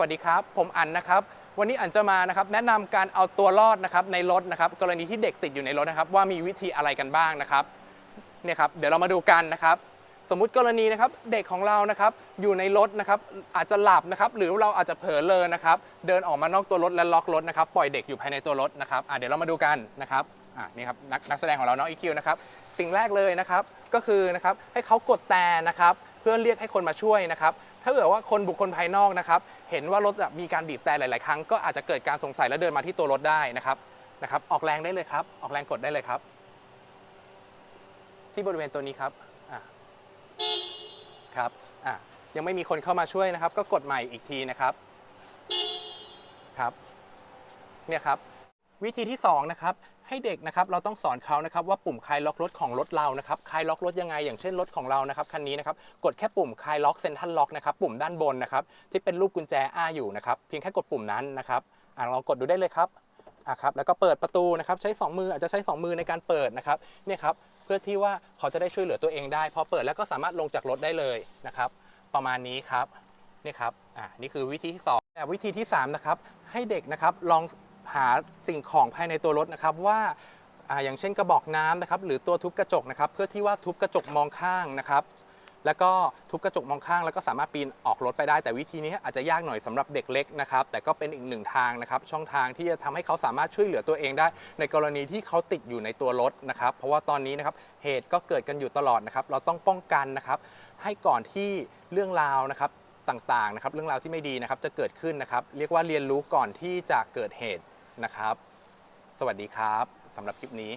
วัสดีครับ ผมอันนะครับ วันนี้อันจะมานะครับแนะนำการเอาตัวรอดนะครับในรถนะครับกรณีที่เด็กติดอยู่ในรถนะครับ ว่ามีวิธีอะไรกันบ้างนะครับเนี่ยครับเดี๋ยวเรามาดูกันนะครับ สมมุติกรณีนะครับเด็กของเรานะครับอยู่ในรถนะครับอาจจะหลับนะครับหรือเราอาจจะเผลอเลอนะครับเดินออกมานอกตัวรถและล็อกรถนะครับปล่อยเด็กอยู่ภายในตัวรถนะครับเดี๋ยวเรามาดูกันนะครับ่ะนี่ครับนักนักแสดงของเราน้องอีคิวนะครับสิ่งแรกเลยนะครับก็คือนะครับให้เขากดแต่นะครับ พื่อเรียกให้คนมาช่วยนะครับถ้าเกิดว่าคนบุคคลภายนอกนะครับเห็นว่ารถมีการบีบแต่หลาย ๆ ครั้งก็อาจจะเกิดการสงสัยและเดินมาที่ตัวรถได้นะครับนะครับออกแรงได้เลยครับ ออกแรงกดได้เลยครับ ที่บริเวณตัวนี้ครับอะครับอะยังไม่มีคนเข้ามาช่วยนะครับ ก็กดใหม่อีกทีนะครับครับเนี่ยครับวิธีที่2นะครับ ให้เด็กนะครับเราต้องสอนเขานะครับว่าปุ่มคลายล็อกรถของรถเรานะครับคลายล็อกรถยังไง อย่างเช่นรถของเรานะครับคันนี้นะครับกดแค่ปุ่มคลายล็อกเซนทันล็อกนะครับปุ่มด้านบนนะครับที่เป็นรูปกุญแจอ้าอยู่นะครับเพียงแค่กดปุ่มนั้นนะครับอะลองกดดูได้เลยครับอะครับแล้วก็เปิดประตูนะครับใช้ 2 มืออาจจะใช้ 2 มือในการเปิดนะครับเนี่ยครับเพื่อที่ว่าเขาจะได้ช่วยเหลือตัวเองได้พอเปิดแล้วก็สามารถลงจากรถได้เลยนะครับประมาณนี้ครับนี่ครับอะนี่คือวิธีที่สองแต่วิธีที่สามนะครับให้เด็กนะครับลอง หาสิ่งของภายในตัวรถนะครับว่าอ่าอย่างเช่นกระบอกน้ำนะครับหรือตัวทุบกระจกนะครับเพื่อที่ว่าทุบกระจกมองข้างนะครับ แล้วก็ทุบกระจกมองข้างแล้วก็สามารถปีนออกรถไปได้ แต่วิธีนี้อาจจะยากหน่อยสำหรับเด็กเล็กนะครับ แต่ก็เป็นอีกหนึ่งทางนะครับ ช่องทางที่จะทำให้เขาสามารถช่วยเหลือตัวเองได้ ในกรณีที่เขาติดอยู่ในตัวรถนะครับ เพราะว่าตอนนี้นะครับเหตุก็เกิดกันอยู่ตลอดนะครับ เราต้องป้องกันนะครับ ให้ก่อนที่เรื่องราวนะครับต่างๆนะครับ เรื่องราวที่ไม่ดีนะครับจะเกิดขึ้นนะครับ เรียกว่าเรียนรู้ก่อนที่จะเกิดเหตุ นะครับ สวัสดีครับสำหรับคลิปนี้